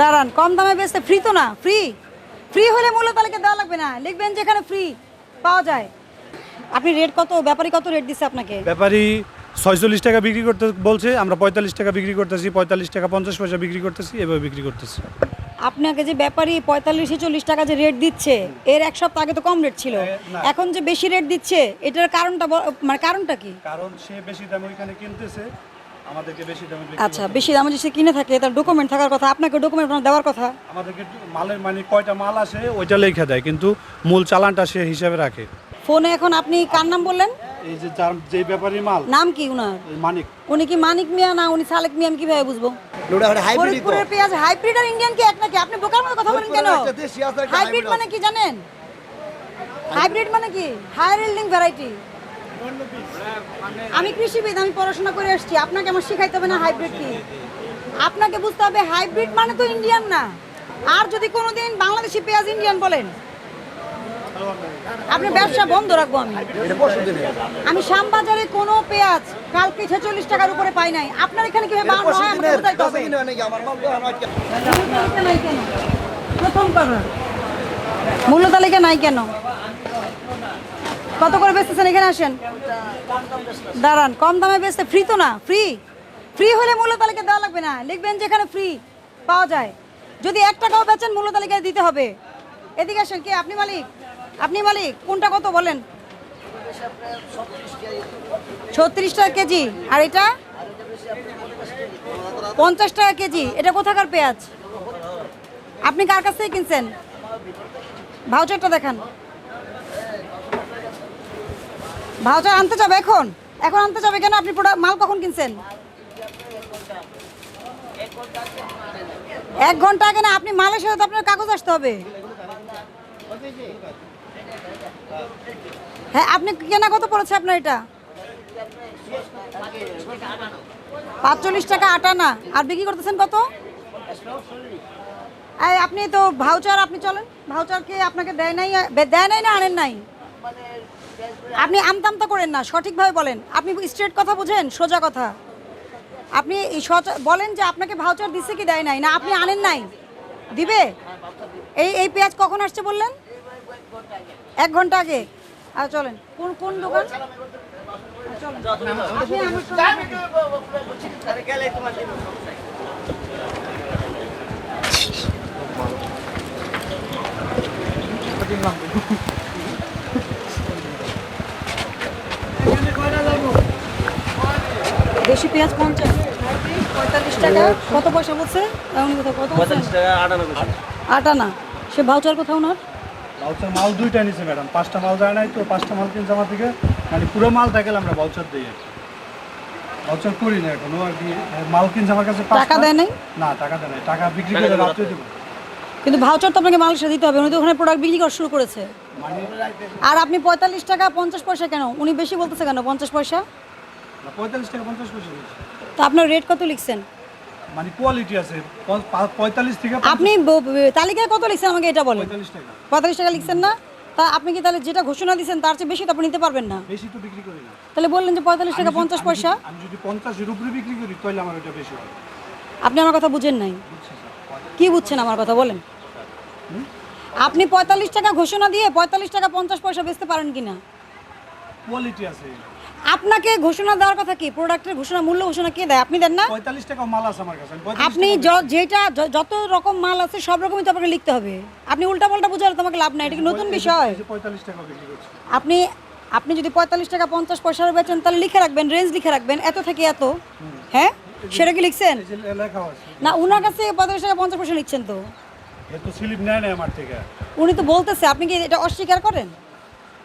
দাঁড়ান কম দামে বেচতে ফ্রি তো না? ফ্রি ফ্রি হলে মূল্য তালিকা দেওয়া লাগবে না। লিখবেন যেখানে ফ্রি পাওয়া যায়। আপনি রেট কত ব্যাপারী কত রেট দিচ্ছে আপনাকে? ব্যাপারী ছয়চল্লিশ টাকা বিক্রি করতে বলছে আমরা পঁয়তাল্লিশ টাকা বিক্রি করতেছি পঁয়তাল্লিশ টাকা পঞ্চাশ পয়সা বিক্রি করতেছি এভাবে বিক্রি করতেছি। আপনাকে যে ব্যাপারী পঁয়তাল্লিশ চল্লিশ টাকা যে রেট দিচ্ছে এর এক সপ্তাহ আগে তো কম রেট ছিল। এখন যে বেশি রেট দিচ্ছে এটার কারণটা মানে কারণটা কি? কারণ সে বেশি দাম ওইখানে কিনতেছে আমাদেরকে বেশি দামে বিক্রি আচ্ছা বেশি দামে যে সে কিনে থাকে তার ডকুমেন্ট থাকার কথা আপনাকে ডকুমেন্ট দেওয়ার কথা? আমাদেরকে মালের মানে কয়টা মাল আসে ওইটা লেখা দেয় কিন্তু মূল চালানটা সে হিসাবে রাখে। ফোনে এখন আপনি কার নাম বললেন? এই যে যার যে ব্যাপারী মাল। নাম কি উনার? এই মানিক। উনি কি মানিক মিয়া না উনি সালেক মিয়া আমি কীভাবে বুঝব? ওটা হাইব্রিড ফরিদপুরের পেঁয়াজ হাইব্রিড আর ইন্ডিয়ান কি এক নাকি? আপনি বোকার মতো কথা বলেন কেন? একটা দেশি আছে, একটা হাইব্রিড hybrid মানে কি জানেন? হাইব্রিড মানে কি? হায়ার ইল্ডিং ভ্যারাইটি আমি কৃষিবিদ, আমি পড়াশোনা করে এসেছি আপনাকে আমার শিখাইতে হবে না হাইব্রিড কি? আপনাকে বুঝতে হবে, হাইব্রিড মানে তো ইন্ডিয়ান না। আর যদি কোনোদিন বাংলাদেশি পেঁয়াজ ইন্ডিয়ান বলেন আপনি ব্যবসা বন্ধ রাখব আমি। আমি শ্যামবাজারে কোনো পেঁয়াজ কালকে ছেচল্লিশ টাকার উপরে পাই নাই। আপনার এখানে এটা হয় প্রথম কথা মূল্য তালিকা নাই কেন? কত করে বেচতেছেন? এখানে আসেন। দাঁড়ান, কম দামে বেচতে ফ্রি তো না ফ্রি ফ্রি হলে মূল্য তালিকা দেওয়া লাগবে না। লিখবেন যেখানে ফ্রি পাওয়া যায়। যদি এক টাকাও বেচেন, মূল্য তালিকায় দিতে হবে। এদিকে আসেন, কে? আপনি মালিক? আপনি মালিক, কোনটা কত বলেন? ছত্রিশ টাকা কেজি। আর এটা? পঞ্চাশ টাকা কেজি। এটা কোথাকার পেঁয়াজ? আপনি কার কাছ থেকে কিনছেন? ভাউচারটা দেখান। ভাউচার আনতে যাবে এখন? এখন আনতে যাবে কেন? আপনি প্রোডাক্ট মাল কখন কিনছেন? এক ঘণ্টা আগে না, আপনি মালের সাথে আপনার কাগজ আসতে হবে। হ্যাঁ আপনি কেনা কত পড়েছে আপনার এটা? পাঁচচল্লিশ টাকা আটানা। আর বিক্রি করতেছেন কত? আপনি তো ভাউচার, আপনি চলেন। ভাউচার কি আপনাকে দেয় নাই দেয় নাই না, আনেন নাই? আপনি আমতামতা করেন না, সঠিকভাবে বলেন। আপনি স্ট্রেট কথা বুঝেন, সোজা কথা। আপনি বলেন যে আপনাকে ভাউচার দিচ্ছে কি দেয় নাই, না আপনি আনেন নাই? দিবে? এই এই পেঁয়াজ কখন আসছে বললেন? এক ঘণ্টা আগে। আর চলেন। কোন কোন দোকান? চলেন। আপনি আমার সঙ্গে- দেশি পেঁয়াজ পঞ্চাশ। পঁয়তাল্লিশ টাকা। কত পয়সা বলছে? উনি কোথাও কত আটানা সে ভাউচার কোথাও না বাউচার মাল দুইটা নিছে ম্যাডাম। পাঁচটা মাল যায় নাই তো পাঁচটা মাল কিনছে আমার থেকে মানে পুরো মাল দেখালে আমরা বাউচার দিই আর করি না এখনও আর কি মাল কিনছে আমার কাছে টাকা দেয় নাই? না টাকা দেয় নাই। টাকা বিক্রি করে রাত্রে দেবো। কিন্তু ভাউচার তো আপনাকে মাল দিতে হবে। উনি তো ওখানে প্রোডাক্ট বিক্রি করা শুরু করেছে। মানে আর আপনি পঁয়তাল্লিশ টাকা পঞ্চাশ পয়সা কেন? উনি বেশি বলতেছে কেন পঞ্চাশ পয়সা? পঁয়তাল্লিশ টাকা পঞ্চাশ পয়সা তো আপনার রেট কত লিখছেন? মানে কোয়ালিটি আছে পঁয়তাল্লিশ থেকে আপনি তালিকায় কত লিখছেন আমাকে এটা বলেন। পঁয়তাল্লিশ টাকা। পঁয়তাল্লিশ টাকা লিখছেন না? তা আপনি কি তাহলে যেটা ঘোষণা দিচ্ছেন তার চেয়ে বেশি তো আপনি নিতে পারবেন না। বেশি তো বিক্রি করি না। তাহলে বললেন যে পঁয়তাল্লিশ টাকা পঞ্চাশ পয়সা। আমি যদি পঞ্চাশের উপরে বিক্রি করি তাহলে আমার বেশি হবে। আপনি আমার কথা বুঝেন নাই। কি বুঝছেন আমার কথা বলেন। আপনি পঁয়তাল্লিশ টাকা ঘোষণা দিয়ে পঁয়তাল্লিশ টাকা পঞ্চাশ পয়সা বেচতে পারেন কিনা? কোয়ালিটি আছে। আপনাকে ঘোষণা দেওয়ার কথা কি? প্রোডাক্টের ঘোষণা মূল্য ঘোষণা কে দেয়? আপনি দেন না? পঁয়তাল্লিশ টাকা মাল আছে আমার কাছে আপনি যেটা যত রকম মাল আছে সব রকমই তো আপনাকে লিখতে হবে। আপনি উল্টা পাল্টা বুঝালে তোমাকে লাভ নাই এটা কি নতুন বিষয়? পঁয়তাল্লিশ টাকা বিক্রি করছি। আপনি আপনি যদি পঁয়তাল্লিশ টাকা পঞ্চাশ পয়সার বেচেন তাহলে লিখে রাখবেন রেঞ্জ লিখে রাখবেন এত থেকে এত। হ্যাঁ? সেটা কি লিখছেন? না উনার কাছে পঁয়তাল্লিশ টাকা পঞ্চাশ পয়সা লিখছেন তো। এ স্লিপ নেয় না আমার থেকে। উনি তো বলতেছে আপনি কি এটা অস্বীকার করেন?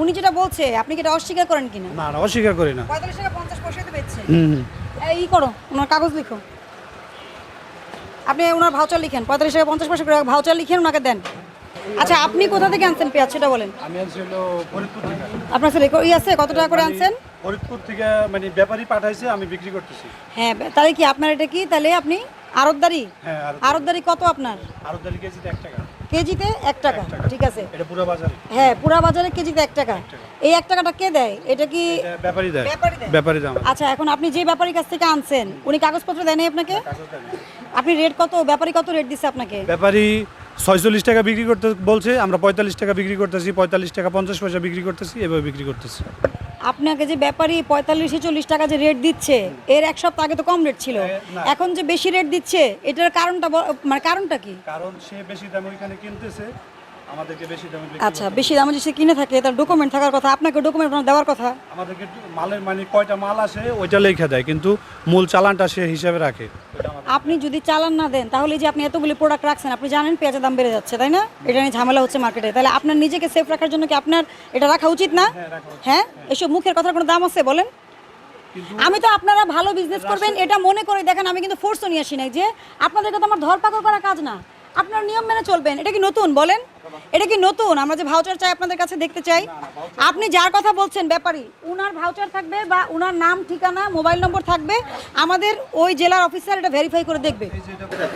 উনি যেটা বলছে আপনি কি এটা অস্বীকার করেন কিনা? না না অস্বীকার করি না। পঁয়তাল্লিশ টাকা পঞ্চাশ পয়সাতে বেচছে হুম হুম। এই ই করো ওনার কাগজ লিখো। আপনি ওনার ভাউচার লিখেন পঁয়তাল্লিশ টাকা পঞ্চাশ পয়সা করে ভাউচার লিখেন ওনাকে দেন। আচ্ছা আপনি কোথা থেকে আনছেন পেঁয়াজ সেটা বলেন। আমি আনছি হলো ফরিদপুর থেকে। আপনার কাছে রেকর্ড ই আছে কত টাকা করে আনছেন? ফরিদপুর থেকে মানে ব্যাপারী পাঠাইছে আমি বিক্রি করতেছি। হ্যাঁ তাহলে কি আপনার এটা কি? তাহলে আপনি আরতদারি হ্যাঁ আর আরতদারি কত আপনার? আরও দেড় কেজিতে এক টাকা। কেজিতে এক টাকা ঠিক আছে। হ্যাঁ পুরা বাজারে কেজিতে এক টাকা। এই এক টাকাটা কে দেয়? এটা কি এটা ব্যাপারই দেয়। ব্যাপারী দাম আচ্ছা এখন আপনি যে ব্যাপারীর কাছ থেকে আনছেন উনি কাগজপত্র দেয়নি আপনাকে? আপনি রেট কত ব্যাপারী কত রেট দিচ্ছে আপনাকে? ব্যাপারী ছয়চল্লিশ টাকা বিক্রি করতে বলছে আমরা পঁয়তাল্লিশ টাকা বিক্রি করতেছি পঁয়তাল্লিশ টাকা পঞ্চাশ পয়সা বিক্রি করতেছি এভাবে বিক্রি করতেছি। আপনাকে যে ব্যাপারী পঁয়তাল্লিশে চল্লিশ টাকা যে রেট দিচ্ছে এর এক সপ্তাহ আগে তো কম রেট ছিল। এখন যে বেশি রেট দিচ্ছে এটার কারণটা মানে কারণটা কি? কারণ সে বেশি দামে ওইখানে কিনতেছে আমাদেরকে বেশি দামে আচ্ছা বেশি দামে যে সে কিনে থাকে তার ডকুমেন্ট থাকার কথা আপনাকে ডকুমেন্ট দেওয়ার কথা? আমাদেরকে মালের মানে কয়টা মাল আসে ওইটা লেখা দেয় কিন্তু মূল চালানটা সে হিসাবে রাখে। আপনি যদি চালান না দেন তাহলে যে আপনি এতগুলি প্রোডাক্ট রাখছেন আপনি জানেন পেঁয়াজের দাম বেড়ে যাচ্ছে তাই না? এটা নিয়ে ঝামেলা হচ্ছে মার্কেটে তাহলে আপনার নিজেকে সেফ রাখার জন্য কি আপনার এটা রাখা উচিত না? হ্যাঁ এসব মুখের কথার কোনো দাম আছে বলেন? আমি তো আপনারা ভালো বিজনেস করবেন এটা মনে করে দেখেন আমি কিন্তু ফোর্সও নিয়ে আসি নাই যে আপনাদেরকে তো আমার ধরপাকড় করা কাজ না। আপনার নিয়ম মেনে চলবেন। এটা কি নতুন? বলেন। এটা কি নতুন? আমরা যে ভাউচার চাই আপনাদের কাছে দেখতে চাই। আপনি যার কথা বলছেন ব্যাপারী উনার ভাউচার থাকবে বা উনার নাম ঠিকানা মোবাইল নম্বর থাকবে। আমাদের ওই জেলার অফিসার এটা ভেরিফাই করে দেখবে।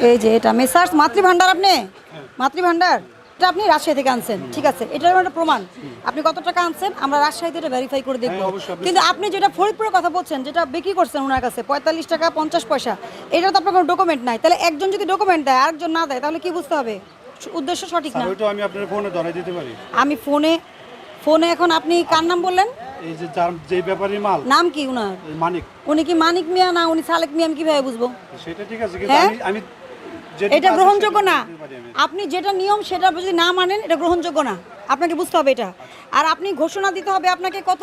এই যে এটা মেসার্স মাতৃভাণ্ডার আপনি? মাতৃভান্ডার এটা আপনি রাজশাহী থেকে আনছেন ঠিক আছে? এটার একটা প্রমাণ। আপনি কত টাকা আনছেন আমরা রাজশাহীতে এটা ভেরিফাই করে দেখব। কিন্তু আপনি যেটা ফরিদপুরের কথা বলছেন যেটা বিক্রি করছেন ওনার কাছে পঁয়তাল্লিশ টাকা পঞ্চাশ পয়সা এটা তো আপনার কোনো ডকুমেন্ট নাই। তাহলে একজন যদি ডকুমেন্ট দেয় আরেকজন না দেয় তাহলে কি বুঝতে হবে? উদ্দেশ্য সঠিক না? আমি আপনার ফোনে ধরাই দিতে পারি। আমি ফোনে ফোনে এখন আপনি কার নাম বললেন? এই যে যার যেই ব্যাপারী মাল। নাম কি উনার? মানিক। উনি কি মানিক মিয়া না উনি সালেক মিয়া আমি কীভাবে বুঝব? সেটা ঠিক আছে কিন্তু হ্যাঁ? আমি আমি এটা গ্রহণযোগ্য না। আপনি যেটা নিয়ম সেটা যদি না মানেন এটা গ্রহণযোগ্য না। আপনাকে বুঝতে হবে এটা। আর আপনি ঘোষণা দিতে হবে আপনাকে কত?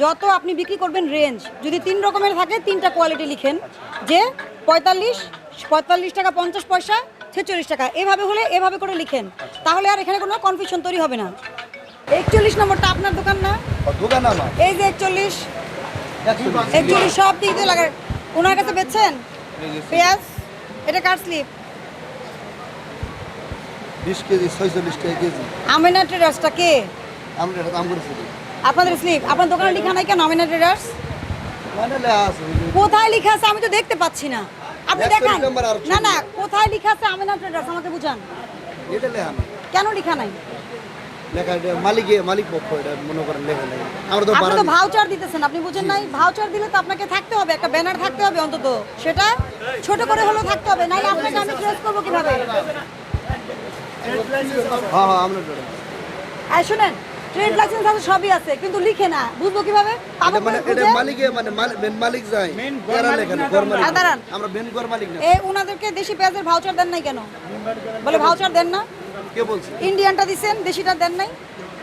যত আপনি বিক্রি করবেন রেঞ্জ যদি তিন রকমের থাকে তিনটা কোয়ালিটি লিখেন। যে পঁয়তাল্লিশ পঁয়তাল্লিশ টাকা পঞ্চাশ পয়সা ছেচল্লিশ টাকা। এভাবে হলে এভাবে করে লিখেন। তাহলে আর এখানে কোনো কনফিউশন তৈরি হবে না। একচল্লিশ নম্বরটা আপনার দোকান না? দোকান এই যে একচল্লিশ। একচল্লিশ সব দিক দিয়ে লাগায়। ওনার কাছে বেচছেন? পেঁয়াজ? এটা কার স্লিপ বিশ কেজি ছয়চল্লিশ টাকা কেজি। আমেনা ট্রেডার্সটা কে? আমরা এটা দাম করেছি আপনাদের স্লিপ আপনার দোকানে লেখা নাই কেন মানে লেখা আছে কোথায় লেখা আছে আমি তো দেখতে পাচ্ছি না। আপনি দেখান। না না কোথায় লেখা আছে আমেনা ট্রেডার্স আমাকে বুঝান। এটা লেখা না কেন লেখা নাই? লেখা মালিকে মালিক পক্ষ এটা মনে করেন লেখা নেই। আমরা তো আপনি তো ভাউচার দিতেছেন আপনি বুঝেন নাই? ভাউচার দিলে তো আপনাকে থাকতে হবে একটা ব্যানার থাকতে হবে অন্তত। সেটা ছোট করে হলেও থাকতে হবে নাই আপনাকে আমি ট্রেস করব কীভাবে? হ্যাঁ হ্যাঁ আমরা আর শুনেন ট্রেড লাইসেন্স আছে সবই আছে কিন্তু লিখে না। বুঝব কীভাবে? মানে এটা? মালিকে মানে মেন মালিক যায়। এরা লেখা নেই, ঘর মালিক দাঁড়ান। আমরা মেন ঘর মালিক না। এ উনাদেরকে দেশি পেঁয়াজের ভাউচার দেন নাই কেন? বলে ভাউচার দেন না। কে বলছে? ইন্ডিয়ানটা দিছেন দেশিটা দেন নাই।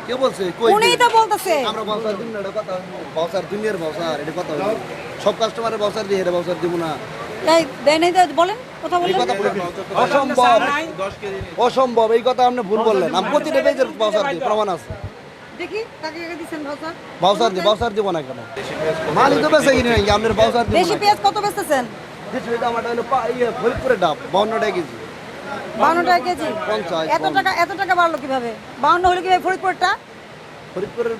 কে বলছে? কই উনিই তো বলতেছে। আমরা বাউসার দিন না এটা কথা। বাউসার দুনিয়ার বাউসার এটা কথা। সব কাস্টমারের বাউসার দিয়ে এটা বাউসার দিব না। দেয় নাই বলেন কথা অসম্ভব। অসম্ভব এই কথা আপনি ভুল বললেন। আমি প্রতিটা পেজের বাউসার দিই প্রমাণ আছে। দেখি কাকে কাকে দিছেন ভাউচার বাউসার দিই বাউসার দিব না কেন? মালিক তো বেঁচে কিনে নাকি আপনার বাউসার দিব দেশি পেঁয়াজ কত বেচতেছেন? দেশি পেঁয়াজ আমারটা হলো ইয়ে ডাব টাকা কেজি। টাকা কেজি? এত টাকা এত টাকা বাড়লো কীভাবে? বাউন্ন হলো কীভাবে ফরিদপুরটা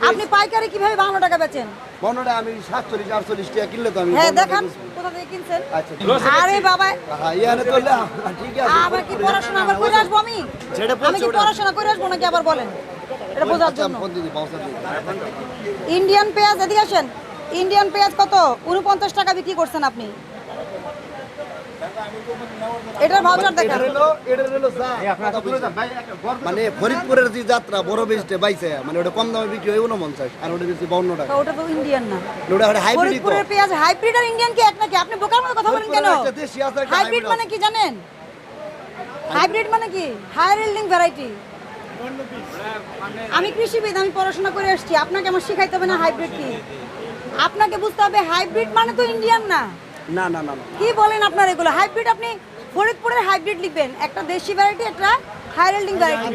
আপনি পাইকারি কীভাবে বাউন্ন টাকা বেচেন? বাউন্ন টাকা আমি সাতচল্লিশ আটচল্লিশ টাকা কিনলে তো আমি হ্যাঁ 52 দেখান। কোথা থেকে কিনছেন? আচ্ছা আরে বাবা ইয়ানে তো ঠিক আছে আবার কি পড়াশোনা আবার করে আসব আমি? আমি কি পড়াশোনা করে আসব নাকি আবার বলেন? এটা বোঝার আচ্ছা জন্য। ইন্ডিয়ান পেঁয়াজ এদিকে আসেন। ইন্ডিয়ান পেঁয়াজ কত? উনপঞ্চাশ টাকা বিক্রি করছেন আপনি। এটার ভাউচার দেখান। যা। মানে ফরিদপুরের যে যাত্রা বড় বাইছে মানে ওটা কম দামে বিক্রি হয় উনপঞ্চাশ আর ওটা বেশি বাউন্ন টাকা। ওটা তো ইন্ডিয়ান না। ওটা ওটা হাইব্রিড ফরিদপুরের পেঁয়াজ হাইব্রিড আর ইন্ডিয়ান কি এক নাকি? আপনি বোকার মতো কথা বলেন কেন? হাইব্রিড মানে কি জানেন? হাইব্রিড মানে কি? হায়ার ইল্ডিং ভ্যারাইটি আমি কৃষিবিদ আমি পড়াশোনা করে আসছি আপনাকে আমার শিখাইতে হবে না হাইব্রিড কি? আপনাকে বুঝতে হবে হাইব্রিড মানে তো ইন্ডিয়ান না। না না না না। কি বলেন আপনার এগুলো? হাইব্রিড আপনি ফরিদপুরের হাইব্রিড লিখবেন। একটা দেশি ভ্যারাইটি একটা হায়ার ইল্ডিং ভ্যারাইটি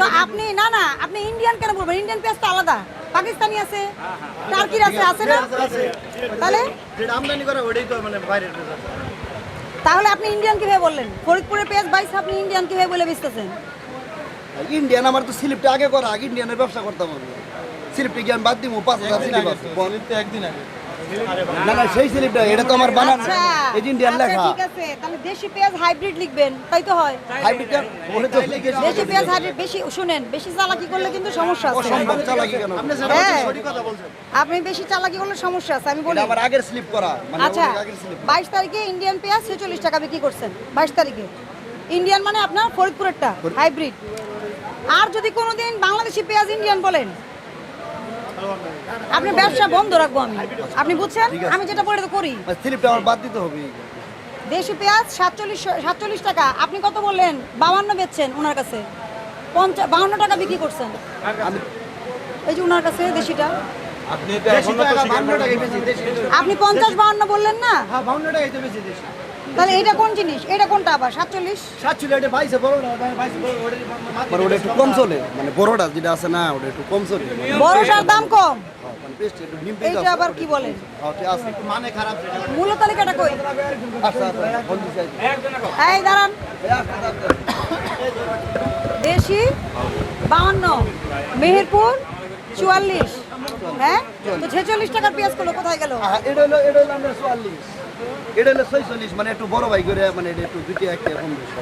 তো আপনি না না আপনি ইন্ডিয়ান কেন বলবেন? ইন্ডিয়ান পেঁয়াজ তো আলাদা। পাকিস্তানি আছে টার্কির আছে আছে না? তাহলে? যেটা আমদানি করে ওটাই তো মানে বাইরের তাহলে আপনি ইন্ডিয়ান কীভাবে বললেন? ফরিদপুরের পেঁয়াজ বাইশ আপনি ইন্ডিয়ান কীভাবে বলে বেচতেছেন? ইন্ডিয়ান আমার তো স্লিপটা আগে করা। আগে ইন্ডিয়ানের ব্যবসা করতাম আমি। স্লিপটা জ্ঞান বাদ দিব পাঁচ হাজার একদিন আগে। না না সেই স্লিপটা এটা তো আমার বানান। আচ্ছা। এই যে ইন্ডিয়ান আচ্ছা, লেখা ঠিক আছে। তাহলে দেশি পেঁয়াজ হাইব্রিড লিখবেন তাই তো হয়? হাইব্রিড তো দেশি পেঁয়াজ হাইব্রিড বেশি শুনেন বেশি চালাকি করলে কিন্তু সমস্যা আছে। অসম্ভব চালাকি কেন? হ্যাঁ। আপনি বেশি চালাকি করলে সমস্যা আছে আমি বলি। আমার আগের স্লিপ করা মানে আচ্ছা অনেক আগের স্লিপ বাইশ তারিখে ইন্ডিয়ান পেঁয়াজ ছেচল্লিশ টাকা বিক্রি করছেন বাইশ তারিখে। ইন্ডিয়ান মানে আপনার ফরিদপুরেরটা হাইব্রিড। আর যদি কোনোদিন বাংলাদেশি পেঁয়াজ ইন্ডিয়ান বলেন আপনি ব্যবসা বন্ধ রাখব আমি। আপনি বুঝছেন? আমি যেটা বলে করি। স্লিপটা আমার বাদ দিতে হবে। দেশি পেঁয়াজ সাতচল্লিশ সাতচল্লিশ টাকা। আপনি কত বললেন? বাউান্ন বেচছেন ওনার কাছে। পঞ্চাশ বাউন্ন টাকা বিক্রি করছেন। এই যে ওনার কাছে দেশিটা। আপনি পঞ্চাশ বাউন্ন বললেন না? হ্যাঁ বাউন্ন দেশি। তাহলে এটা কোন জিনিস? এটা কোনটা আবার? সাতচল্লিশ? সাতচল্লিশ এটা বাইশে বড় না? বাইশে বড় মানে ওটা একটু কম চলে। মানে বড়টা যেটা আছে না ওটা একটু কম চলে। মানে বড়টার দাম কম। মানে বেশ একটু ডিম এইটা আবার কি বলেন? হ্যাঁ ঠিক আছে। মানে খারাপ মূল্য তালিকাটা কই? আচ্ছা আচ্ছা ফোন দিছি এই দাঁড়ান। দেশি বাউন্ন মেহেরপুর চুয়াল্লিশ। হ্যাঁ? তো ছেচল্লিশ টাকার পেঁয়াজগুলো কোথায় গেল? এটা হলো এটা হলো আমরা চুয়াল্লিশ। এটা হলো ছয়চল্লিশ মানে একটু বড় ভাই করে মানে এটা একটু দুটি একটা কম বেশি।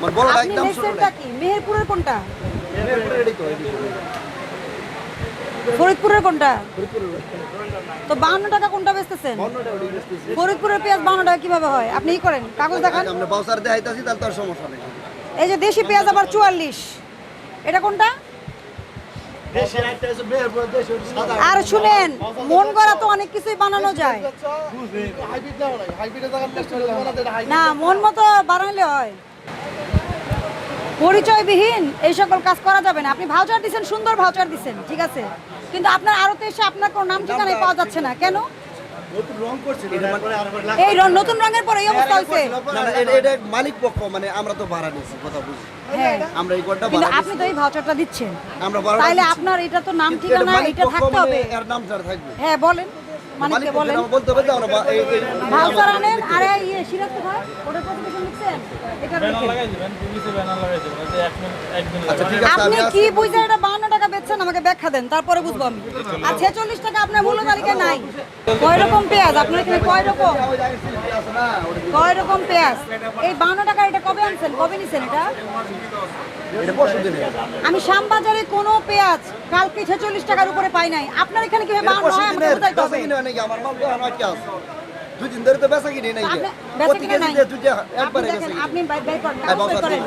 মানে বড়টা একদম ছোট কি? মেহেরপুরের কোনটা? এটাই তো। ফরিদপুরের কোনটা? তো বাউন্ন টাকা কোনটা বেচতেছেন? অন্যটা ওটাই বেচতেছি। ফরিদপুরের পেঁয়াজ বাউন্ন টাকা কীভাবে হয়? আপনি ই করেন কাগজ দেখান। আমরা বাউসার দেখাইতাছি তাহলে তো সমস্যা নেই। এই যে দেশি পেঁয়াজ আবার চুয়াল্লিশ। এটা কোনটা? আর শুনেন মন করা তো অনেক কিছুই বানানো যায়। না মন মতো বানাইলে হয়। পরিচয়বিহীন এই সকল কাজ করা যাবে না। আপনি ভাউচার দিচ্ছেন সুন্দর ভাউচার দিচ্ছেন ঠিক আছে? কিন্তু আপনার আরতে এসে আপনার কোনো নাম ঠিকানাই পাওয়া যাচ্ছে না। কেন? এই র- নতুন রঙের পরে এই অবস্থা হয়েছে মালিক পক্ষ মানে আমরা তো ভাড়া নিয়েছি কথা বুঝি হ্যাঁ। আমরা এই ঘরটা কিন্তু আপনি তো এই ভাউচারটা দিচ্ছেন। আমরা তাইলে আপনার এটা তো নাম ঠিকানা এটা থাকতে মানে হবে। এর নাম স্যার থাকবে। হ্যাঁ বলেন। মানিককে বলেন। বলতে হবে আমরা এই- ভাউচার আনেন আরে ইয়ে সিরাজ কোথায় ওটা কত লিখছেন? এটা লিখেন। আচ্ছা ঠিক আছে আপনি কি বুঝছেন এটা বান্ন টাকা বেচছেন, আমাকে ব্যাখ্যা দেন, তারপরে বুঝব আমি। আর ছেচল্লিশ টাকা আপনার মূল্য তালিকায় নাই। কয় রকম পেঁয়াজ? আপনার এখানে কয় রকম? কয় রকম পেঁয়াজ? এই বান্ন টাকা এটা কবে আনছেন? কবে নিছেন এটা। আমি শ্যামবাজারে কোনো পেঁয়াজ কালকে ছেচল্লিশ টাকার উপরে পাই নাই। আপনার এখানে কীভাবে বান্ন হয় আমাকে বুঝাইতে হবে। দুই দিন ধরে তো বেচা কিনে নাই প্রতি কেজি দিয়ে দুইটা একবারে আপনি বাই- বাই করেন, হ্যাঁ, কাগজ করেন।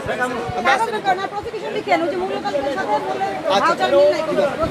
কাগজ করেন, প্রতি প্রসিকিউশন লিখেন, ওই যে মূল্য তালিকার সাথে বলে আচ্ছা, ভাউচার মিল নাই, প্রসিকিউশন